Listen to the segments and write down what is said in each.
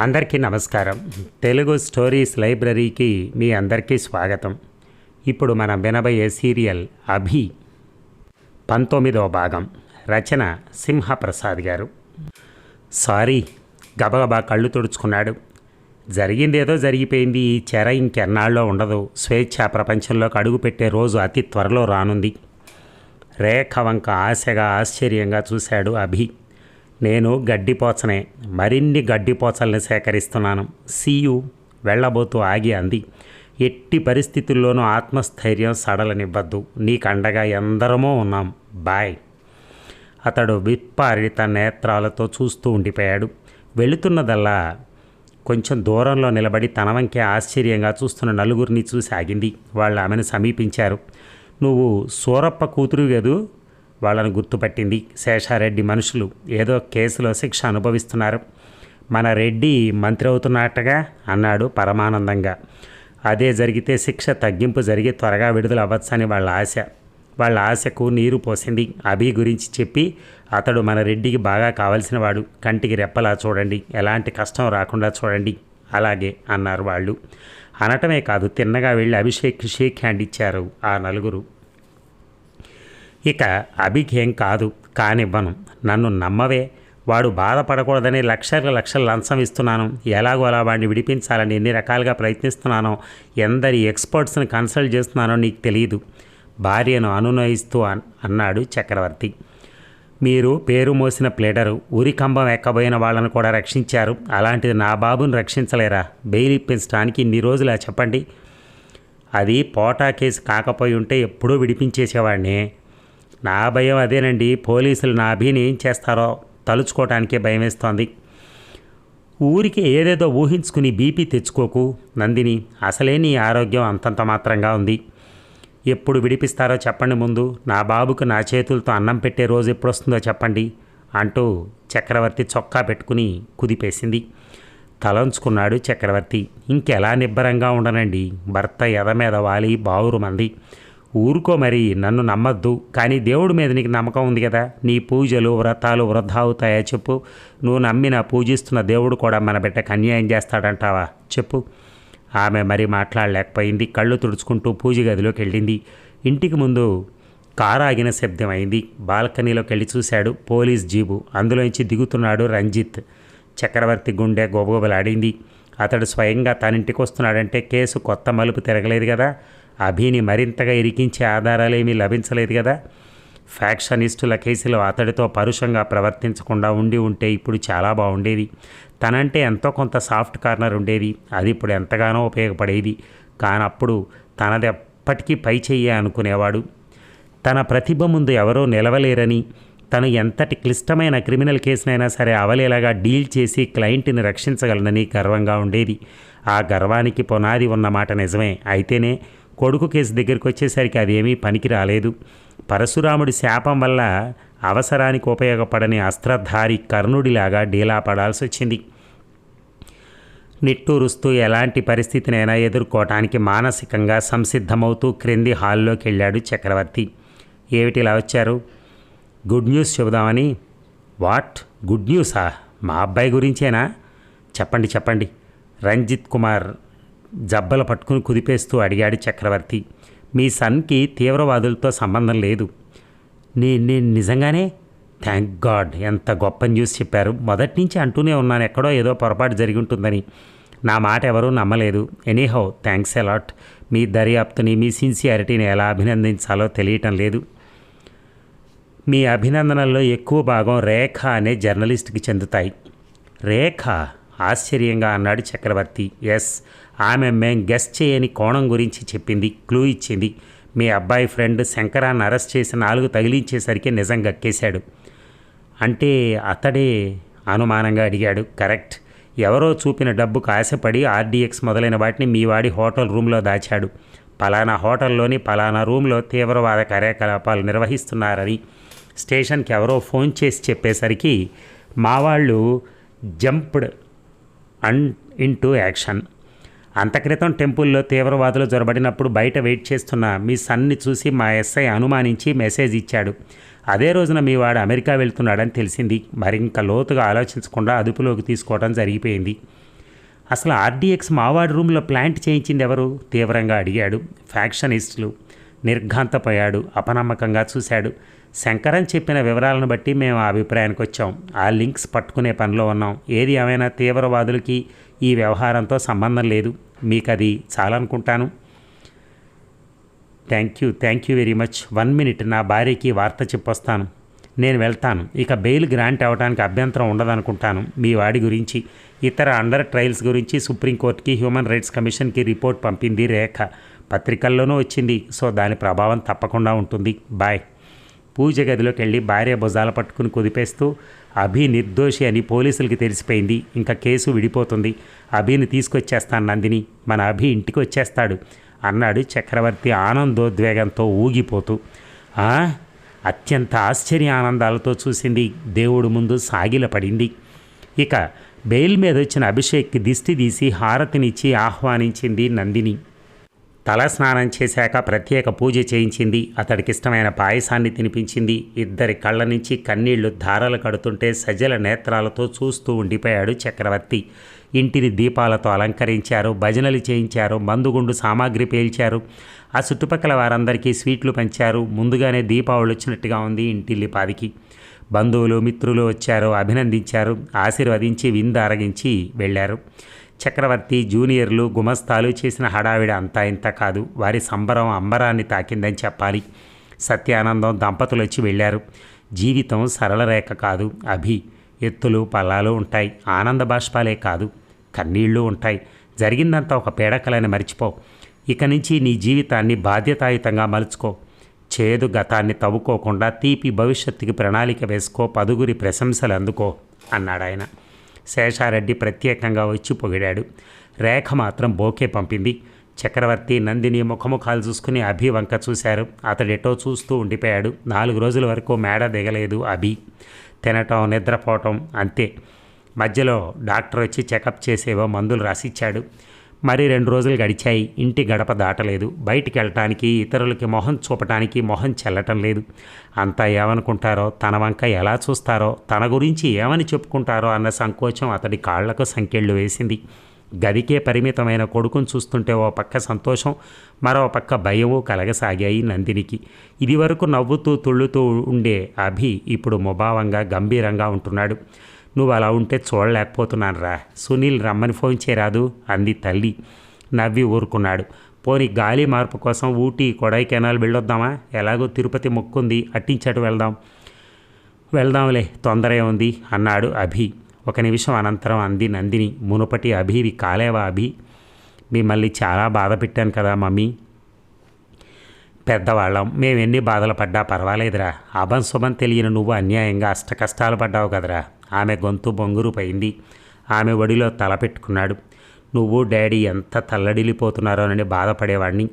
అందరికీ నమస్కారం. తెలుగు స్టోరీస్ లైబ్రరీకి మీ అందరికీ స్వాగతం. ఇప్పుడు మనం వినబోయే సీరియల్ అభి పంతొమ్మిదవ భాగం రచన సింహప్రసాద్ గారు. సారీ గబగబా కళ్ళు తుడుచుకున్నాడు. జరిగిందేదో జరిగిపోయింది ఈ చెర ఇంకెన్నాళ్ళలో ఉండదు. స్వేచ్ఛ ప్రపంచంలోకి అడుగుపెట్టే రోజు అతి త్వరలో రానుంది. రేఖ వంక ఆశగా ఆశ్చర్యంగా చూశాడు అభి. నేను గడ్డిపోచనే మరిన్ని గడ్డిపోచల్ని సేకరిస్తున్నాను. సీయు వెళ్ళబోతూ ఆగి అంది. ఎట్టి పరిస్థితుల్లోనూ ఆత్మస్థైర్యం సడలనివ్వద్దు. నీకండగా ఎందరమో ఉన్నాం. బాయ్. అతడు విప్పారి తన నేత్రాలతో చూస్తూ ఉండిపోయాడు. వెళుతున్నదల్లా కొంచెం దూరంలో నిలబడి తన వంకే ఆశ్చర్యంగా చూస్తున్న నలుగురిని చూసి ఆగింది. వాళ్ళు ఆమెను సమీపించారు. నువ్వు సూరప్ప కూతురు కదూ? వాళ్ళను గుర్తుపట్టింది. శేషారెడ్డి మనుషులు ఏదో కేసులో శిక్ష అనుభవిస్తున్నారు. మన రెడ్డి మంత్రి అవుతున్నట్టుగా అన్నాడు పరమానందంగా. అదే జరిగితే శిక్ష తగ్గింపు జరిగి త్వరగా విడుదల అవ్వచ్చని వాళ్ళ ఆశ. వాళ్ళ ఆశకు నీరు పోసింది. అభి గురించి చెప్పి అతడు మన రెడ్డికి బాగా కావలసిన వాడు. కంటికి రెప్పలా చూడండి. ఎలాంటి కష్టం రాకుండా చూడండి. అలాగే అన్నారు వాళ్ళు. అనటమే కాదు తిన్నగా వెళ్ళి అభిషేక్ షేక్ హ్యాండ్ ఇచ్చారు ఆ నలుగురు. ఇక అభిఘేం కాదు కానివ్వను. నన్ను నమ్మవే. వాడు బాధపడకూడదని లక్షల లక్షల లంచం ఇస్తున్నాను. ఎలాగో అలా వాడిని విడిపించాలని ఎన్ని రకాలుగా ప్రయత్నిస్తున్నానో ఎందరి ఎక్స్పర్ట్స్ని కన్సల్ట్ చేస్తున్నానో నీకు తెలియదు భార్యను అనునయిస్తూ అన్- అన్నాడు చక్రవర్తి. మీరు పేరు మోసిన ప్లేడరు ఉరి కంబం ఎక్కబోయిన వాళ్ళను కూడా రక్షించారు. అలాంటిది నా బాబుని రక్షించలేరా? బెయిల్ ఇప్పించడానికి ఇన్ని రోజులా చెప్పండి. అది పోటా కేసు కాకపోయి ఉంటే ఎప్పుడూ విడిపించేసేవాడిని. నా భయం అదేనండి. పోలీసులు నా అభిని ఏం చేస్తారో తలుచుకోవటానికే భయం వేస్తోంది ఊరికి ఏదేదో ఊహించుకుని బీపీ తెచ్చుకోకు. నందిని అసలే నీ ఆరోగ్యం అంతంత మాత్రంగా ఉంది. ఎప్పుడు విడిపిస్తారో చెప్పండి ముందు. నా బాబుకు నా చేతులతో అన్నం పెట్టే రోజు ఎప్పుడు వస్తుందో చెప్పండి అంటూ చక్రవర్తి చొక్కా పెట్టుకుని కుదిపేసింది. తలంచుకున్నాడు చక్రవర్తి. ఇంకెలా నిబ్బరంగా ఉండనండి. భర్త ఎద మీద వాలి బావురు మంది. ఊరుకో మరి నన్ను నమ్మద్దు. కానీ దేవుడి మీద నీకు నమ్మకం ఉంది కదా? నీ పూజలు వ్రతాలు వృధా అవుతాయా చెప్పు. నువ్వు నమ్మిన పూజిస్తున్న దేవుడు కూడా మన బిడ్డకు అన్యాయం చేస్తాడంటావా? చెప్పు. ఆమె మరి మాట్లాడలేకపోయింది. కళ్ళు తుడుచుకుంటూ పూజ గదిలోకి వెళ్ళింది. ఇంటికి ముందు కారు ఆగిన శబ్దం అయింది. బాల్కనీలోకి వెళ్ళి చూశాడు పోలీస్ జీబు. అందులోంచి దిగుతున్నాడు రంజిత్. చక్రవర్తి గుండె గోబగోబలాడింది. అతడు స్వయంగా తనింటికి వస్తున్నాడంటే కేసు కొత్త మలుపు తిరగలేదు కదా? అభిని మరింతగా ఇరికించే ఆధారాలేమీ లభించలేదు కదా. ఫ్యాక్షనిస్టుల కేసులో అతడితో పరుషంగా ప్రవర్తించకుండా ఉండి ఉంటే ఇప్పుడు చాలా బాగుండేది. తనంటే ఎంతో కొంత సాఫ్ట్ కార్నర్ ఉండేది. అది ఇప్పుడు ఎంతగానో ఉపయోగపడేది. కానప్పుడు తనది ఎప్పటికీ పై చెయ్యే అనుకునేవాడు. తన ప్రతిభ ముందు ఎవరో నిలవలేరని తను ఎంతటి క్లిష్టమైన క్రిమినల్ కేసునైనా సరే అవలేలాగా డీల్ చేసి క్లయింట్ని రక్షించగలనని గర్వంగా ఉండేది. ఆ గర్వానికి పునాది ఉన్నమాట నిజమే. అయితేనే కొడుకు కేసు దగ్గరికి వచ్చేసరికి అదేమీ పనికి రాలేదు. పరశురాముడి శాపం వల్ల అవసరానికి ఉపయోగపడని అస్త్రధారి కర్ణుడిలాగా డీలా పడాల్సి వచ్చింది. నిట్టూరుస్తూ ఎలాంటి పరిస్థితినైనా ఎదుర్కోవటానికి మానసికంగా సంసిద్ధమవుతూ క్రింది హాల్లోకి వెళ్ళాడు చక్రవర్తి. ఏమిటిలా వచ్చారు? గుడ్ న్యూస్ చెబుదామని. వాట్? గుడ్ న్యూసా? మా అబ్బాయి గురించేనా? చెప్పండి చెప్పండి. రంజిత్ కుమార్ జబ్బలు పట్టుకుని కుదిపేస్తూ అడిగాడు చక్రవర్తి. మీ సన్కి తీవ్రవాదులతో సంబంధం లేదు. నీ నేను నిజంగానే? థ్యాంక్ గాడ్ ఎంత గొప్ప న్యూస్ చెప్పారు. మొదటి నుంచి అంటూనే ఉన్నాను ఎక్కడో ఏదో పొరపాటు జరిగి ఉంటుందని. నా మాట ఎవరూ నమ్మలేదు. ఎనీహౌ థ్యాంక్స్ అలాట్ మీ దర్యాప్తుని మీ సిన్సియారిటీని ఎలా అభినందించాలో తెలియటం లేదు. మీ అభినందనల్లో ఎక్కువ భాగం రేఖ అనే జర్నలిస్ట్కి చెందుతాయి. రేఖ? ఆశ్చర్యంగా అన్నాడు చక్రవర్తి. ఎస్ ఆమె మేం గెస్ట్ చేయని కోణం గురించి చెప్పింది క్లూ ఇచ్చింది. మీ అబ్బాయి ఫ్రెండ్ శంకరాన్ని అరెస్ట్ చేసి నాలుగు తగిలించేసరికి నిజం గక్కేశాడు. అంటే అతడే అనుమానంగా అడిగాడు. కరెక్ట్. ఎవరో చూపిన డబ్బుకు ఆశపడి ఆర్డీఎక్స్ మొదలైన వాటిని మీ వాడి హోటల్ రూమ్లో దాచాడు. పలానా హోటల్లోని పలానా రూమ్లో తీవ్రవాద కార్యకలాపాలు నిర్వహిస్తున్నారని స్టేషన్కి ఎవరో ఫోన్ చేసి చెప్పేసరికి మా వాళ్ళు జంప్డ్ అన్ ఇంటూ యాక్షన్. అంతక్రితం టెంపుల్లో తీవ్రవాదులు జొరబడినప్పుడు బయట వెయిట్ చేస్తున్న మీ సన్ని చూసి మా ఎస్ఐ అనుమానించి మెసేజ్ ఇచ్చాడు. అదే రోజున మీ వాడు అమెరికా వెళ్తున్నాడని తెలిసింది. మరింక లోతుగా ఆలోచించకుండా అదుపులోకి తీసుకోవడం జరిగిపోయింది. అసలు ఆర్డీఎక్స్ మావాడి రూమ్లో ప్లాంట్ చేయించింది ఎవరు? తీవ్రంగా అడిగాడు. ఫ్యాక్షనిస్టులు. నిర్ఘాంతపోయాడు. అపనమ్మకంగా చూశాడు. శంకరన్ చెప్పిన వివరాలను బట్టి మేము ఆ అభిప్రాయానికి వచ్చాం ఆ లింక్స్ పట్టుకునే పనిలో ఉన్నాం. ఏది ఏమైనా తీవ్రవాదులకి ఈ వ్యవహారంతో సంబంధం లేదు. మీకు అది చాలనుకుంటాను. Thank you thank you very much. One minute నా భార్యకి వార్త చెప్పొస్తాను. నేను వెళ్తాను. ఇక బెయిల్ గ్రాంట్ అవ్వడానికి అభ్యంతరం ఉండదనుకుంటాను. మీ వాడి గురించి ఇతర అండర్ ట్రయల్స్ గురించి సుప్రీంకోర్టుకి హ్యూమన్ రైట్స్ కమిషన్కి రిపోర్ట్ పంపింది రేఖ. పత్రికల్లోనూ వచ్చింది. సో దాని ప్రభావం తప్పకుండా ఉంటుంది. బాయ్. పూజ గదిలోకి వెళ్ళి భార్య భుజాల పట్టుకుని కుదిపేస్తూ అభి నిర్దోషి అని పోలీసులకి తెలిసిపోయింది. ఇంకా కేసు విడిపోతుంది. అభిని తీసుకొచ్చేస్తాను నందిని. మన అభి ఇంటికి వచ్చేస్తాడు అన్నాడు చక్రవర్తి ఆనందోద్వేగంతో ఊగిపోతూ. అత్యంత ఆశ్చర్య ఆనందాలతో చూసింది. దేవుడు ముందు సాగిలపడింది. ఇక బెయిల్ మీద వచ్చిన అభిషేక్కి దిష్టి తీసి హారతినిచ్చి ఆహ్వానించింది నందిని. తల స్నానం చేశాక ప్రత్యేక పూజ చేయించింది. అతడికిష్టమైన పాయసాన్ని తినిపించింది. ఇద్దరి కళ్ళ నుంచి కన్నీళ్ళు ధారలు కడుతుంటే సజల నేత్రాలతో చూస్తూ ఉండిపోయాడు చక్రవర్తి. ఇంటిని దీపాలతో అలంకరించారు భజనలు చేయించారు మందుగుండు సామాగ్రి పేల్చారు. ఆ చుట్టుపక్కల వారందరికీ స్వీట్లు పంచారు. ముందుగానే దీపావళి వచ్చినట్టుగా ఉంది ఇంటిల్లిపాదికి బంధువులు మిత్రులు వచ్చారు అభినందించారు ఆశీర్వదించి విందు అరగించి వెళ్ళారు. చక్రవర్తి జూనియర్లు గుమస్తాలు చేసిన హడావిడ అంతా ఇంత కాదు. వారి సంబరం అంబరాన్ని తాకిందని చెప్పాలి. సత్యానందం దంపతులు వచ్చి వెళ్ళారు. జీవితం సరళ రేఖ కాదు. అభి ఎత్తులు పల్లాలు ఉంటాయి. ఆనంద బాష్పాలే కాదు. కన్నీళ్ళు ఉంటాయి. జరిగిందంతా ఒక పీడకలని మర్చిపో. ఇక నుంచి నీ జీవితాన్ని బాధ్యతాయుతంగా మలుచుకో. చేదు గతాన్ని తవ్వుకోకుండా తీపి భవిష్యత్తుకి ప్రణాళిక వేసుకో. పదుగురి ప్రశంసలు అందుకో అన్నాడు ఆయన శేషారెడ్డి ప్రత్యేకంగా వచ్చి పొగిడాడు. రేఖ మాత్రం బోకే పంపింది. చక్రవర్తి నందిని ముఖముఖాలు చూసుకుని అభి వంక చూశారు. అతడెటో చూస్తూ ఉండిపోయాడు. నాలుగు రోజుల వరకు మేడ దిగలేదు అభి. తినటం నిద్రపోవటం అంతే. మధ్యలో డాక్టర్ వచ్చి చెకప్ చేసేవో మందులు రాసిచ్చాడు. మరి రెండు రోజులు గడిచాయి. ఇంటి గడప దాటలేదు. బయటికి వెళ్ళటానికి ఇతరులకి మొహం చూపటానికి మొహం చెల్లటం లేదు. అంతా ఏమనుకుంటారో తన వంక ఎలా చూస్తారో తన గురించి ఏమని చెప్పుకుంటారో అన్న సంకోచం అతడి కాళ్ళకు సంకెళ్ళు వేసింది. గదికే పరిమితమైన కొడుకును చూస్తుంటే ఓ పక్క సంతోషం మరో పక్క భయము కలగసాగాయి నందినికి. ఇదివరకు నవ్వుతూ తుళ్ళుతూ ఉండే అభి ఇప్పుడు ముభావంగా గంభీరంగా ఉంటున్నాడు. నువ్వు అలా ఉంటే చూడలేకపోతున్నాను రా సునీల్ రమ్మని ఫోన్ చేయరాదు అంది తల్లి. నవ్వి ఊరుకున్నాడు. పోని గాలి మార్పు కోసం ఊటీ కొడైకెనాల్ వెళ్ళొద్దామా? ఎలాగో తిరుపతి మొక్కుంది అట్టించటు వెళ్దాం. వెళ్దాంలే తొందరే ఉంది అన్నాడు అభి. ఒక నిమిషం అనంతరం అంది నందిని. మునుపటి అభివి కాలేవా అభి? మిమ్మల్ని చాలా బాధ పెట్టాను కదా మమ్మీ. పెద్దవాళ్ళం. మేము ఎన్ని బాధలు పడ్డా పర్వాలేదురా. అభం శుభం తెలియని నువ్వు అన్యాయంగా అష్ట కష్టాలు పడ్డావు కదరా. ఆమె గొంతు బొంగురుపోయింది ఆమె ఒడిలో తల పెట్టుకున్నాడు. నువ్వు డాడీ ఎంత తల్లడిల్లిపోతున్నారోనని బాధపడేవాడిని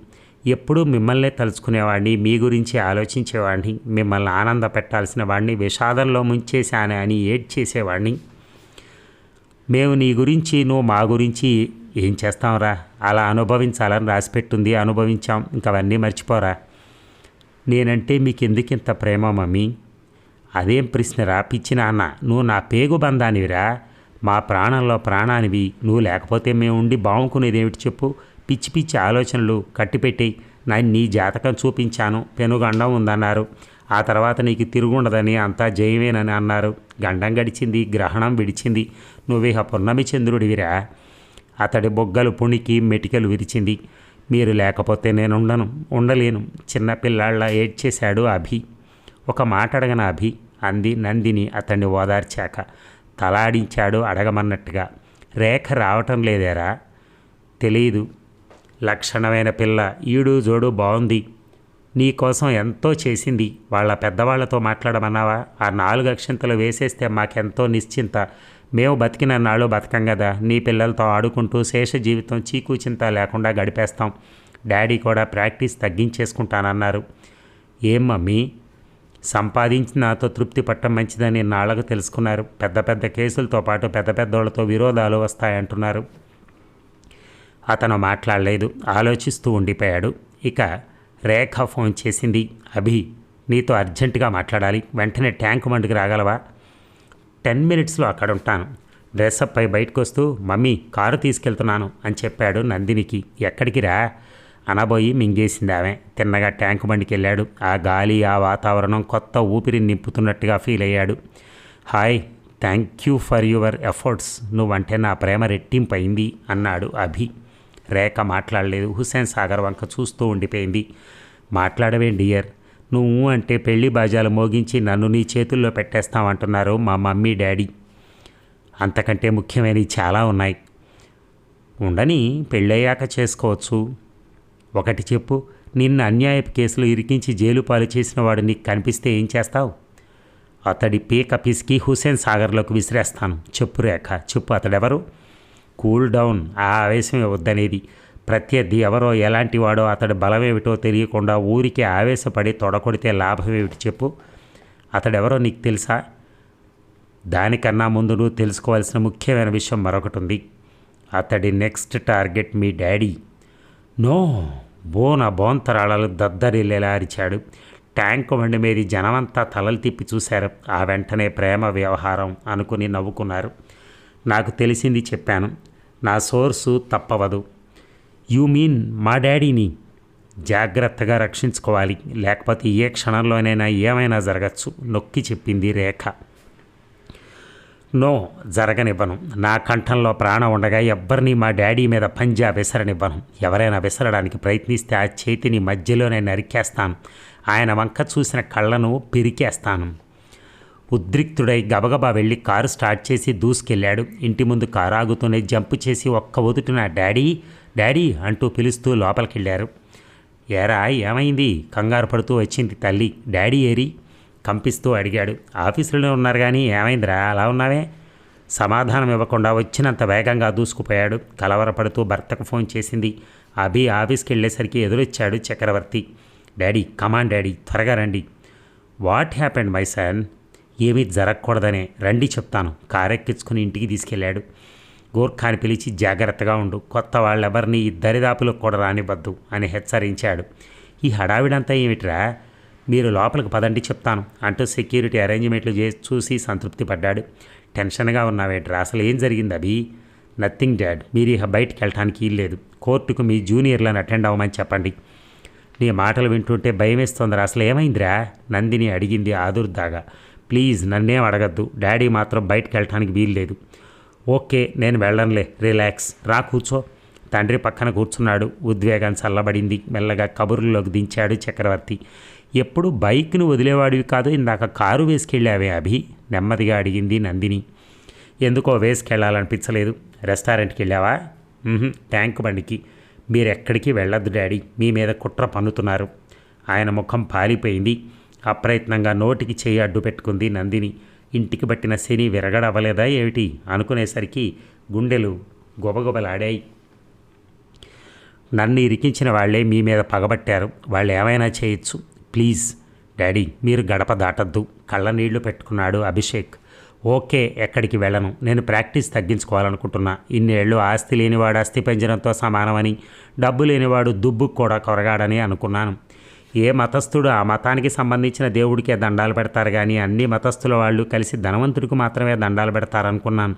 ఎప్పుడూ మిమ్మల్నే తలుచుకునేవాడిని మీ గురించి ఆలోచించేవాడిని మిమ్మల్ని ఆనంద పెట్టాల్సిన వాడిని విషాదంలో ముంచేశాను అని ఏడ్చేసేవాడిని మేము నీ గురించి నువ్వు మా గురించి ఏం చేస్తాంరా? అలా అనుభవించాలని రాసిపెట్టుంది అనుభవించాం. ఇంకవన్నీ మర్చిపోరా. నేనంటే మీకు ఎందుకింత ప్రేమ మమ్మీ? అదేం ప్రశ్నరా పిచ్చి నాన్న. నువ్వు నా పేగు బంధానివిరా. మా ప్రాణంలో ప్రాణానివి. నువ్వు లేకపోతే మేము ఉండి బాగుకునేదేమిటి చెప్పు. పిచ్చి పిచ్చి ఆలోచనలు కట్టిపెట్టి నన్ను నీ జాతకం చూపించాను. పెనుగండం ఉందన్నారు. ఆ తర్వాత నీకు తిరుగుండదని అంతా జయమేనని అన్నారు. గండం గడిచింది గ్రహణం విడిచింది. నువ్వేహ పున్నమి చంద్రుడివిరా. అతడి బొగ్గలు పుణికి మెటికలు విరిచింది. మీరు లేకపోతే నేను ఉండను ఉండలేను చిన్నపిల్లాళ్ళ ఏడ్చేశాడు అభి. ఒక మాట అడగన అభి అంది నందిని అతన్ని ఓదార్చాక. తలాడించాడు అడగమన్నట్టుగా. రేఖ రావటం లేదేరా? తెలియదు లక్షణమైన పిల్ల ఈడు జోడు బాగుంది నీ కోసం ఎంతో చేసింది. వాళ్ళ పెద్దవాళ్ళతో మాట్లాడమన్నావా? ఆ నాలుగు అక్షంతలు వేసేస్తే మాకెంతో నిశ్చింత. మేము బతికిన నాళ్ళు బతకం కదా నీ పిల్లలతో ఆడుకుంటూ శేష జీవితం చీకు చింత లేకుండా గడిపేస్తాం. డాడీ కూడా ప్రాక్టీస్ తగ్గించేసుకుంటానన్నారు. ఏం మమ్మీ? సంపాదించి నాతో తృప్తి పట్టం మంచిదని నాళ్ళకు తెలుసుకున్నారు. పెద్ద పెద్ద కేసులతో పాటు పెద్ద పెద్దోళ్ళతో విరోధాలు వస్తాయంటున్నారు. అతను మాట్లాడలేదు. ఆలోచిస్తూ ఉండిపోయాడు. ఇక రేఖ ఫోన్ చేసింది. అభి నీతో అర్జెంటుగా మాట్లాడాలి. వెంటనే ట్యాంక్ మండుకు రాగలవా? టెన్ మినిట్స్లో అక్కడ ఉంటాను డ్రెస్అప్ అయి బయటకు వస్తూ మమ్మీ కారు తీసుకెళ్తున్నాను అని చెప్పాడు నందినికి. ఎక్కడికి రా? అనబోయి మింగేసింది ఆమె. తిన్నగా ట్యాంక్ బండికి వెళ్ళాడు ఆ గాలి ఆ వాతావరణం కొత్త ఊపిరి నింపుతున్నట్టుగా ఫీల్ అయ్యాడు. Hi thank you for your efforts. నువ్వంటే నా ప్రేమ రెట్టింపు అయింది అన్నాడు అభి. రేఖ మాట్లాడలేదు. హుస్సేన్ సాగర్ వంక చూస్తూ ఉండిపోయింది. మాట్లాడవే డియర్. నువ్వు అంటే పెళ్ళి బాజాలు మోగించి నన్ను నీ చేతుల్లో పెట్టేస్తామంటున్నారు మా మమ్మీ డాడీ. అంతకంటే ముఖ్యమైనవి చాలా ఉన్నాయి. ఉండని పెళ్ళయ్యాక చేసుకోవచ్చు. ఒకటి చెప్పు. నిన్ను అన్యాయపు కేసులు ఇరికించి జైలు పాలు చేసిన వాడు నీకు కనిపిస్తే ఏం చేస్తావు? అతడి పీక పిసికి హుసేన్ సాగర్లోకి విసిరేస్తాను. చెప్పు రేఖ చెప్పు అతడెవరు? కూల్ డౌన్ ఆ ఆవేశం వద్దనేది. ప్రత్యర్థి ఎవరో ఎలాంటి వాడో అతడి బలమేమిటో తెలియకుండా ఊరికి ఆవేశపడి తొడకొడితే లాభమేమిటి చెప్పు. అతడెవరో నీకు తెలుసా? దానికన్నా ముందు నువ్వు తెలుసుకోవాల్సిన ముఖ్యమైన విషయం మరొకటి ఉంది. అతడి నెక్స్ట్ టార్గెట్ మీ డాడీ. నో బోన బోంతరాళాలు దద్దరిల్లేలా అరిచాడు. ట్యాంకు వండి మీది జనమంతా తలలు తిప్పి చూశారు. ఆ వెంటనే ప్రేమ వ్యవహారం అనుకుని నవ్వుకున్నారు. నాకు తెలిసింది చెప్పాను. నా సోర్సు తప్పవదు. యూ మీన్ మా డాడీని. జాగ్రత్తగా రక్షించుకోవాలి. లేకపోతే ఏ క్షణంలోనైనా ఏమైనా జరగచ్చు. నొక్కి చెప్పింది రేఖ. నో జరగనివ్వను. నా కంఠంలో ప్రాణం ఉండగా ఎవ్వరిని మా డాడీ మీద పంజా విసరనివ్వను. ఎవరైనా విసరడానికి ప్రయత్నిస్తే ఆ చేతిని మధ్యలోనే నరికేస్తాను. ఆయన వంక చూసిన కళ్ళను పిరికేస్తాను. ఉద్రిక్తుడై గబగబా వెళ్ళి కారు స్టార్ట్ చేసి దూసుకెళ్ళాడు. ఇంటి ముందు కారు ఆగుతూనే జంపు చేసి ఒక్క ఒదుటిన డాడీ డాడీ అంటూ పిలుస్తూ లోపలికెళ్ళారు. ఏరా ఏమైంది? కంగారు పడుతూ వచ్చింది తల్లి. డాడీ ఏరి? కంపిస్తూ అడిగాడు. ఆఫీసులోనే ఉన్నారు కానీ ఏమైందిరా? అలా ఉన్నావే? సమాధానం ఇవ్వకుండా వచ్చినంత వేగంగా దూసుకుపోయాడు. కలవరపడుతూ భర్తకు ఫోన్ చేసింది. అభి ఆఫీస్కి వెళ్ళేసరికి ఎదురొచ్చాడు చక్రవర్తి. డాడీ కమాన్ డాడీ త్వరగా రండి. వాట్ హ్యాపెండ్ మై సన్ ఏమీ జరగకూడదనే. రండి చెప్తాను. కారెక్కించుకుని ఇంటికి తీసుకెళ్ళాడు. గోర్ఖాని పిలిచి జాగ్రత్తగా ఉండు. కొత్త వాళ్ళెవరిని దరిదాపులకు కూడా రానివ్వద్దు అని హెచ్చరించాడు. ఈ హడావిడంతా ఏమిట్రా? మీరు లోపలికి పదండి చెప్తాను అంటూ సెక్యూరిటీ అరేంజ్మెంట్లు చేసి చూసి సంతృప్తి పడ్డాడు. టెన్షన్గా ఉన్నావేట్రా అసలు ఏం జరిగింది అభి? నథింగ్ డాడ్ మీరు ఇక బయటికి వెళ్ళటానికి లేదు. కోర్టుకు మీ జూనియర్లను అటెండ్ అవ్వమని చెప్పండి. నీ మాటలు వింటుంటే భయం వేస్తుందిరా అసలు ఏమైందిరా? నందిని అడిగింది ఆదుర్దాగా. ప్లీజ్ నన్నేం అడగద్దు డాడీ మాత్రం బయటికి వెళ్ళటానికి వీల్లేదు ఓకే నేను వెళ్ళనులే రిలాక్స్ రా కూర్చో. తండ్రి పక్కన కూర్చున్నాడు ఉద్వేగం చల్లబడింది మెల్లగా కబుర్లోకి దించాడు చక్రవర్తి. ఎప్పుడు బైక్ను వదిలేవాడివి కాదు ఇందాక కారు వేసుకెళ్ళావే అభి నెమ్మదిగా అడిగింది నందిని. ఎందుకో వేసుకెళ్ళాలనిపించలేదు. రెస్టారెంట్కి వెళ్ళావా? ట్యాంక్ బండికి. మీరు ఎక్కడికి వెళ్ళొద్దు డాడీ మీ మీద కుట్ర పన్నుతున్నారు. ఆయన ముఖం పాలిపోయింది. అప్రయత్నంగా నోటికి చేయి అడ్డు పెట్టుకుంది నందిని. ఇంటికి పట్టిన శని విరగడవ్వలేదా ఏమిటి? అనుకునేసరికి గుండెలు గొబగొబలాడాయి. నన్ను ఇరికించిన వాళ్ళే మీ మీద పగబట్టారు. వాళ్ళు ఏమైనా చేయొచ్చు. ప్లీజ్ డాడీ మీరు గడప దాటద్దు. కళ్ళ నీళ్ళు పెట్టుకున్నాడు అభిషేక్. ఓకే ఎక్కడికి వెళ్ళను. నేను ప్రాక్టీస్ తగ్గించుకోవాలనుకుంటున్నా. ఇన్నేళ్ళు ఆస్తి లేనివాడు అస్థి పెంచడంతో సమానమని డబ్బు లేనివాడు దుబ్బుకు కూడా కొరగాడని అనుకున్నాను. ఏ మతస్థుడు ఆ మతానికి సంబంధించిన దేవుడికే దండాలు పెడతారు కానీ అన్ని మతస్థుల వాళ్ళు కలిసి ధనవంతుడికి మాత్రమే దండాలు పెడతారనుకున్నాను.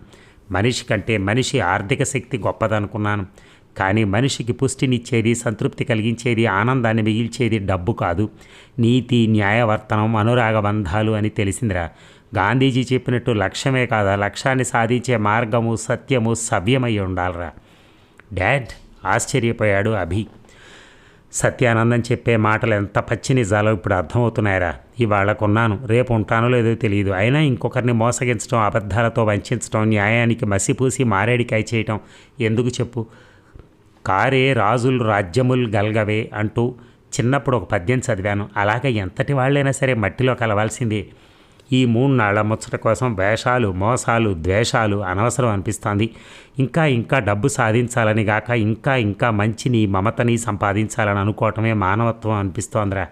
మనిషి కంటే మనిషి ఆర్థిక శక్తి గొప్పదనుకున్నాను. కానీ మనిషికి పుష్టినిచ్చేది సంతృప్తి కలిగించేది ఆనందాన్ని మిగిల్చేది డబ్బు కాదు. నీతి న్యాయవర్తనం అనురాగబంధాలు అని తెలిసిందిరా. గాంధీజీ చెప్పినట్టు లక్ష్యమే కాదా? లక్ష్యాన్ని సాధించే మార్గము సత్యము సవ్యమై ఉండాలిరా. డాడ్ ఆశ్చర్యపోయాడు అభి. సత్యానందం చెప్పే మాటలు ఎంత పచ్చి నిజాలో ఇప్పుడు అర్థమవుతున్నాయరా. ఇవాళ కొన్నాను రేపు ఉంటానో లేదో తెలియదు. అయినా ఇంకొకరిని మోసగించడం అబద్ధాలతో వంచడం న్యాయానికి మసిపూసి మారేడికాయ చేయటం ఎందుకు చెప్పు? కారే రాజులు రాజ్యములు గల్గవే అంటూ చిన్నప్పుడు ఒక పద్యం చదివాను. అలాగే ఎంతటి వాళ్ళైనా సరే మట్టిలో కలవాల్సిందే. ఈ మూడు నాళ్ళ ముచ్చట కోసం వేషాలు మోసాలు ద్వేషాలు అనవసరం అనిపిస్తోంది. ఇంకా ఇంకా డబ్బు సాధించాలని గాక ఇంకా ఇంకా మంచిని మమతని సంపాదించాలని అనుకోవటమే మానవత్వం అనిపిస్తోందిరా.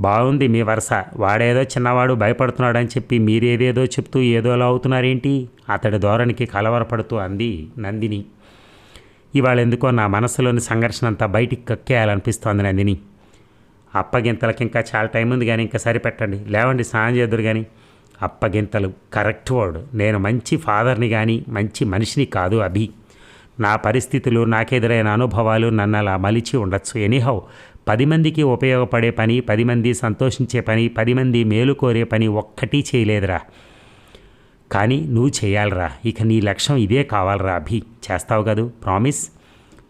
బాగుంది మీ వరుస. వాడేదో చిన్నవాడు భయపడుతున్నాడని చెప్పి మీరేదేదో చెప్తూ ఏదోలా అవుతున్నారేంటి? అతడి ధోరణికి కలవరపడుతూ అంది నందిని. ఇవాళ ఎందుకో నా మనసులోని సంఘర్షణ అంతా బయటికి కక్కేయాలనిపిస్తోంది నందిని. అప్పగింతలకి ఇంకా చాలా టైం ఉంది కానీ ఇంకా సరిపెట్టండి. లేవండి స్నానం చేద్దరు కానీ అప్పగింతలు కరెక్ట్ వర్డ్. నేను మంచి ఫాదర్ని కానీ మంచి మనిషిని కాదు అభి. నా పరిస్థితులు నాకెదురైన అనుభవాలు నన్ను అలా మలిచి ఉండొచ్చు. ఎనీహౌ పది మందికి ఉపయోగపడే పని పది మంది సంతోషించే పని పది మంది మేలు కోరే పని ఒక్కటి చేయలేదురా. కానీ నువ్వు చేయాలిరా. ఇక నీ లక్ష్యం ఇదే కావాలరా అభి. చేస్తావు కదూ. ప్రామిస్.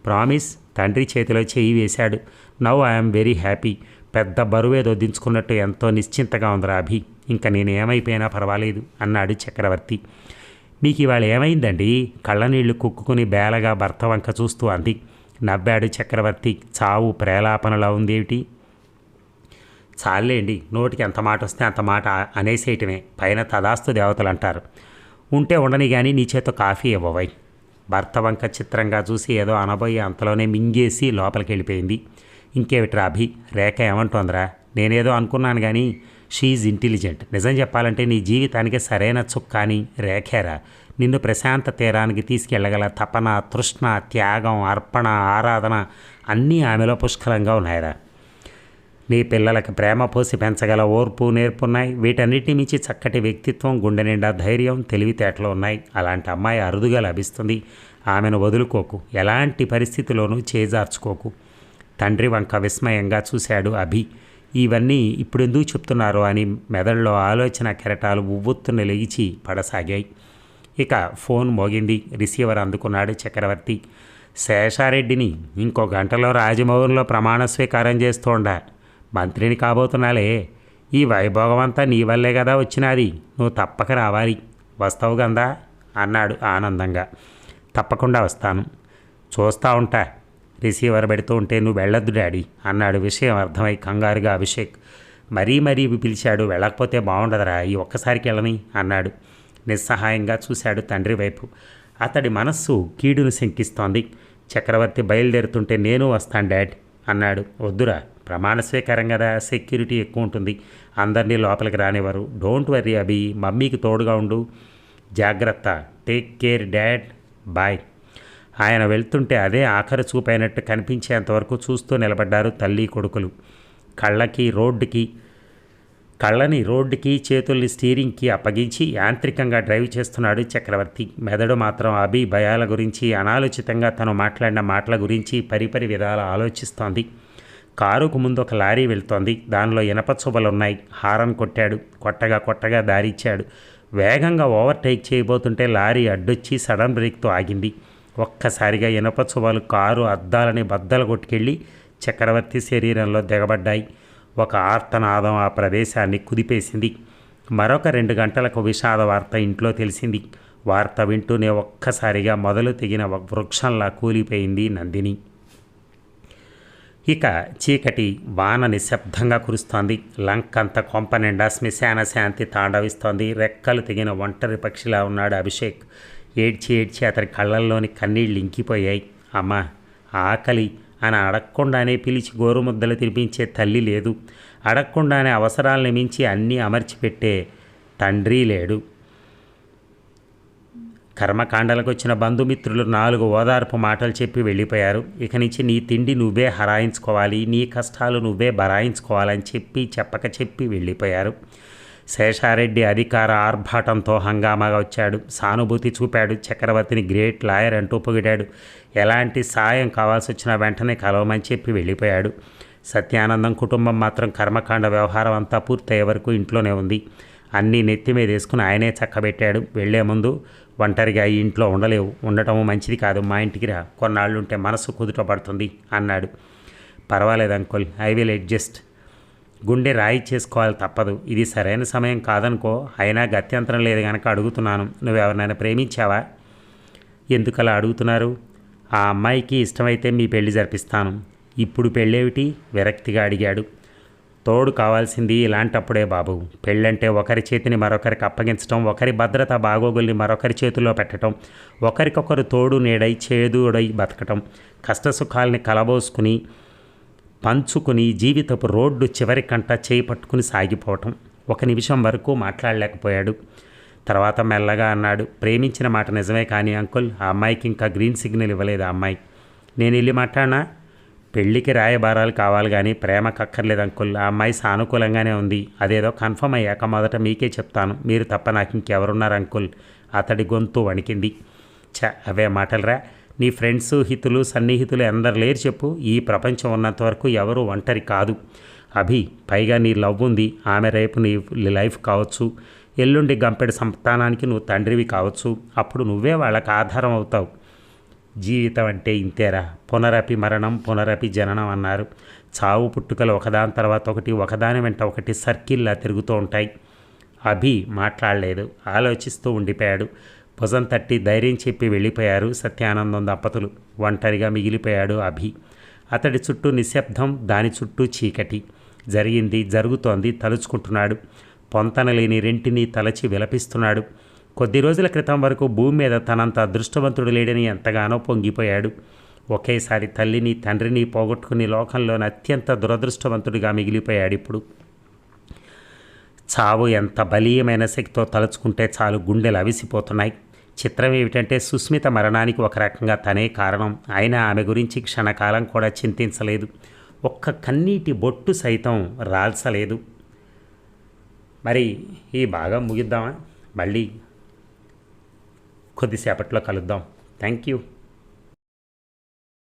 ప్రామిస్. తండ్రి చేతిలో చేయి వేశాడు. Now I'm very happy. పెద్ద బరువేదో దించుకున్నట్టు ఎంతో నిశ్చింతగా ఉందిరా అభి. ఇంకా నేను ఏమైపోయినా పర్వాలేదు అన్నాడు చక్రవర్తి. మీకు ఇవాళ ఏమైందండి? కళ్ళనీళ్ళు కుక్కుని బేలగా భర్త వంక చూస్తూ అంది. నవ్వాడు చక్రవర్తి. చావు ప్రేలాపనలా ఉందేమిటి? చాలేండి నోటికి ఎంత మాట వస్తే అంత మాట అనేసేయటమే పైన తదాస్తు దేవతలు అంటారు ఉంటే ఉండని కానీ నీ చేత కాఫీ ఇవ్వవై. భర్త వంక చిత్రంగా చూసి ఏదో అనబోయి అంతలోనే మింగేసి లోపలికి వెళ్ళిపోయింది ఇంకేమిట్రా అభి రేఖ ఏమంటోందిరా? నేనేదో అనుకున్నాను కానీ షీఈ్ ఇంటెలిజెంట్. నిజం చెప్పాలంటే నీ జీవితానికి సరైన చుక్కాని రేఖేరా. నిన్ను ప్రశాంత తీరానికి తీసుకెళ్ళగల తపన తృష్ణ త్యాగం అర్పణ ఆరాధన అన్నీ ఆమెలో పుష్కలంగా ఉన్నాయరా. నీ పిల్లలకి ప్రేమ పోసి పెంచగల ఓర్పు నేర్పున్నాయి వీటన్నిటి మించి చక్కటి వ్యక్తిత్వం గుండె నిండా ధైర్యం తెలివితేటలు ఉన్నాయి. అలాంటి అమ్మాయి అరుదుగా లభిస్తుంది. ఆమెను వదులుకోకు. ఎలాంటి పరిస్థితిలోనూ చేజార్చుకోకు. తండ్రి వంక విస్మయంగా చూశాడు అభి. ఇవన్నీ ఇప్పుడెందుకు చెప్తున్నారు అని మెదడులో ఆలోచన కెరటాలు ఉవ్వొత్తున లేచి పడసాగాయి. ఇక ఫోన్ మోగింది. రిసీవర్ అందుకున్నాడు చక్రవర్తి. శేషారెడ్డిని ఇంకో గంటలో రాజభవన్లో ప్రమాణ స్వీకారం చేస్తోండా మంత్రిని కాబోతున్నాలే. ఈ వైభోగం అంతా నీ వల్లే కదా వచ్చినది. నువ్వు తప్పక రావాలి. వస్తావు గందా? అన్నాడు ఆనందంగా. తప్పకుండా వస్తాను. చూస్తూ ఉంటా. రిసీవర్ పెడుతూ ఉంటే నువ్వు వెళ్ళొద్దు డాడీ అన్నాడు విషయం అర్థమై కంగారుగా అభిషేక్. మరీ మరీ పిలిచాడు. వెళ్ళకపోతే బాగుండదురా ఈ ఒక్కసారికి వెళ్ళని అన్నాడు. నిస్సహాయంగా చూశాడు తండ్రి వైపు. అతడి మనస్సు కీడును శంకిస్తోంది. చక్రవర్తి బయలుదేరుతుంటే నేను వస్తాను డాడ్ అన్నాడు. వద్దురా ప్రమాణ స్వీకారం కదా సెక్యూరిటీ ఎక్కువ ఉంటుంది. అందరినీ లోపలికి రానివ్వరు. Don't worry Abhi. మమ్మీకి తోడుగా ఉండు. జాగ్రత్త. టేక్ కేర్ డాడ్ బాయ్ ఆయన వెళ్తుంటే అదే ఆఖరి చూపైనట్టు కనిపించేంతవరకు చూస్తూ నిలబడ్డారు తల్లి కొడుకులు. కళ్ళకి రోడ్డుకి కళ్ళని రోడ్డుకి చేతుల్ని స్టీరింగ్కి అప్పగించి యాంత్రికంగా డ్రైవ్ చేస్తున్నాడు చక్రవర్తి. మెదడు మాత్రం అభి భయాల గురించి అనాలోచితంగా తను మాట్లాడిన మాటల గురించి పరిపరి విధాల ఆలోచిస్తోంది. కారుకు ముందు ఒక లారీ వెళ్తోంది. దానిలో ఇనప ఉన్నాయి హారన్ కొట్టాడు. కొట్టగా కొట్టగా దారిచ్చాడు. వేగంగా ఓవర్టేక్ చేయబోతుంటే లారీ అడ్డొచ్చి సడన్ బ్రేక్తో ఆగింది. ఒక్కసారిగా ఇనప చుబలు కారు అద్దాలని బద్దలు కొట్టుకెళ్ళి చక్రవర్తి శరీరంలో దిగబడ్డాయి. ఒక ఆర్తనాదం ఆ ప్రదేశాన్ని కుదిపేసింది. మరొక రెండు గంటలకు విషాద వార్త ఇంట్లో తెలిసింది. వార్త వింటూనే ఒక్కసారిగా మొదలు తెగిన వృక్షంలా కూలిపోయింది నందిని. ఇక చీకటి వాన నిశ్శబ్దంగా కురుస్తోంది. లంకంత కొంప నిండా శ్మశాన శాంతి తాండవిస్తోంది. రెక్కలు తెగిన ఒంటరి పక్షిలా ఉన్నాడు అభిషేక్. ఏడ్చి ఏడ్చి అతని కళ్ళల్లోని కన్నీళ్ళు ఇంకిపోయాయి. అమ్మా ఆకలి అని అడగకుండానే పిలిచి గోరుముద్దలు తినిపించే తల్లి లేదు. అడగకుండానే అవసరాలను మించి అన్నీ అమర్చిపెట్టే తండ్రి లేడు. కర్మకాండలకు వచ్చిన బంధుమిత్రులు నాలుగు ఓదార్పు మాటలు చెప్పి వెళ్ళిపోయారు. ఇక నుంచి నీ తిండి నువ్వే హరాయించుకోవాలి నీ కష్టాలు నువ్వే బరాయించుకోవాలని చెప్పి చెప్పక చెప్పి వెళ్ళిపోయారు. శేషారెడ్డి అధికార ఆర్భాటంతో హంగామాగా వచ్చాడు. సానుభూతి చూపాడు. చక్రవర్తిని గ్రేట్ లాయర్ అంటూ పొగిడాడు. ఎలాంటి సాయం కావాల్సి వచ్చినా వెంటనే కలవమని చెప్పి వెళ్ళిపోయాడు. సత్యానందం కుటుంబం మాత్రం కర్మకాండ వ్యవహారం అంతా పూర్తయ్యే వరకు ఇంట్లోనే ఉంది. అన్నీ నెత్తి మీద వేసుకుని ఆయనే చక్కబెట్టాడు. వెళ్ళే ముందు ఒంటరిగా ఈ ఇంట్లో ఉండలేవు. ఉండటం మంచిది కాదు. మా ఇంటికి రా. కొన్నాళ్ళు ఉంటే మనసు కుదుట పడుతుంది అన్నాడు. పర్వాలేదు అంకుల్. I will adjust. గుండె రాయి చేసుకోవాలి తప్పదు. ఇది సరైన సమయం కాదనుకో. అయినా గత్యంతరం లేదు కనుక అడుగుతున్నాను. నువ్వు ఎవరినైనా ప్రేమించావా? ఎందుకలా అడుగుతున్నారు? ఆ అమ్మాయికి ఇష్టమైతే మీ పెళ్ళి జరిపిస్తాను. ఇప్పుడు పెళ్ళేమిటి? విరక్తిగా అడిగాడు. తోడు కావాల్సింది ఇలాంటప్పుడే బాబు. పెళ్ళంటే ఒకరి చేతిని మరొకరికి అప్పగించడం ఒకరి భద్రత బాగోగుల్ని మరొకరి చేతిలో పెట్టడం ఒకరికొకరు తోడు నీడై చేదుడై బతకటం కష్టసుఖాల్ని కలబోసుకుని పంచుకుని జీవితపు రోడ్డు చివరి కంట చేయి పట్టుకుని సాగిపోవటం. ఒక నిమిషం వరకు మాట్లాడలేకపోయాడు. తర్వాత మెల్లగా అన్నాడు ప్రేమించిన మాట నిజమే కానీ అంకుల్ ఆ అమ్మాయికి ఇంకా గ్రీన్ సిగ్నల్ ఇవ్వలేదు ఆ అమ్మాయి. నేను వెళ్ళి మాట్లాడినా? పెళ్ళికి రాయబారాలు కావాలి కానీ ప్రేమ కక్కర్లేదు అంకుల్. ఆ అమ్మాయి సానుకూలంగానే ఉంది. అదేదో కన్ఫర్మ్ అయ్యాక మొదట మీకే చెప్తాను. మీరు తప్ప నాకు ఇంకెవరున్నారు అంకుల్. అతడి గొంతు వణికింది. చ అవే మాటలరా. నీ ఫ్రెండ్స్ హితులు సన్నిహితులు ఎందరు లేరు చెప్పు. ఈ ప్రపంచం ఉన్నంత వరకు ఎవరు ఒంటరి కాదు. అభి పైగా నీ లవ్ ఉంది. ఆమె రేపు నీ లైఫ్ కావచ్చు. ఎల్లుండి గంపెడు సంతానానికి నువ్వు తండ్రివి కావచ్చు. అప్పుడు నువ్వే వాళ్ళకి ఆధారం అవుతావు. జీవితం అంటే ఇంతేరా. పునరపి మరణం పునరపి జననం అన్నారు. చావు పుట్టుకలు ఒకదాని తర్వాత ఒకటి ఒకదాని వెంట ఒకటి సర్కిల్లా తిరుగుతూ ఉంటాయి. అభి మాట్లాడలేదు. ఆలోచిస్తూ ఉండిపోయాడు. భుజం తట్టి ధైర్యం చెప్పి వెళ్ళిపోయారు సత్యానందం దంపతులు. ఒంటరిగా మిగిలిపోయాడు అభి. అతడి చుట్టూ నిశ్శబ్దం దాని చుట్టూ చీకటి. జరిగింది జరుగుతోంది తలుచుకుంటున్నాడు. పొంతనలేని రెంటిని తలచి విలపిస్తున్నాడు. కొద్ది రోజుల క్రితం వరకు భూమి మీద తనంత అదృష్టవంతుడు లేడని ఎంతగానో పొంగిపోయాడు. ఒకేసారి తల్లిని తండ్రిని పోగొట్టుకుని లోకంలోని అత్యంత దురదృష్టవంతుడిగా మిగిలిపోయాడు ఇప్పుడు. చావు ఎంత బలీయమైన శక్తితో తలుచుకుంటే చాలు గుండెలు అవిసిపోతున్నాయి. చిత్రం ఏమిటంటే సుస్మిత మరణానికి ఒక రకంగా తనే కారణం. అయినా ఆమె గురించి క్షణకాలం కూడా చింతించలేదు. ఒక్క కన్నీటి బొట్టు సైతం రాల్చలేదు. మరి ఈ భాగం ముగిద్దామా? మళ్ళీ కొద్దిసేపట్లో కలుద్దాం. Thank you.